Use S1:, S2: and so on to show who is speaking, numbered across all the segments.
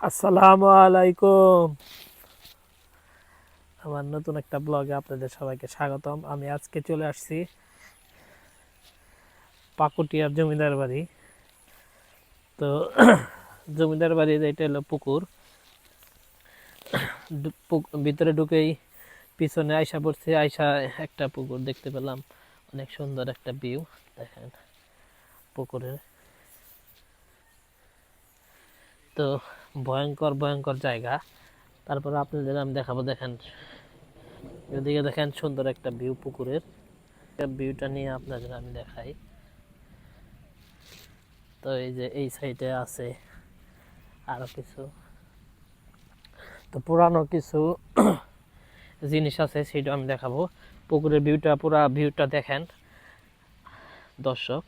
S1: আসসালামু আলাইকুম। আমার নতুন একটা ব্লগে আপনাদের সবাইকে স্বাগতম। আমি আজকে চলে আসছি পাকুটিয়ার জমিদার বাড়ি। তো জমিদার বাড়ির এটা হলো পুকুর। ভিতরে ঢুকেই পিছনে আয়সা পড়ছে আয়সা একটা পুকুর দেখতে পেলাম। অনেক সুন্দর একটা ভিউ, দেখেন পুকুরের। তো ভয়ঙ্কর ভয়ঙ্কর জায়গা। তারপরে আপনাদের আমি দেখাবো, দেখেন। এদিকে দেখেন সুন্দর একটা ভিউ পুকুরের। ভিউটা নিয়ে আপনাদের আমি দেখাই। তো এই যে এই সাইডে আছে আরও কিছু। তো পুরানো কিছু জিনিস আছে, সেটা আমি দেখাবো। পুকুরের ভিউটা পুরা ভিউটা দেখেন। দর্শক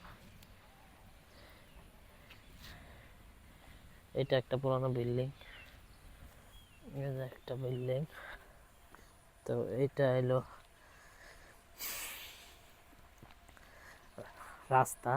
S1: এটা একটা পুরানো বিল্ডিং। একটা বিল্ডিং। তো এটা এলো রাস্তা।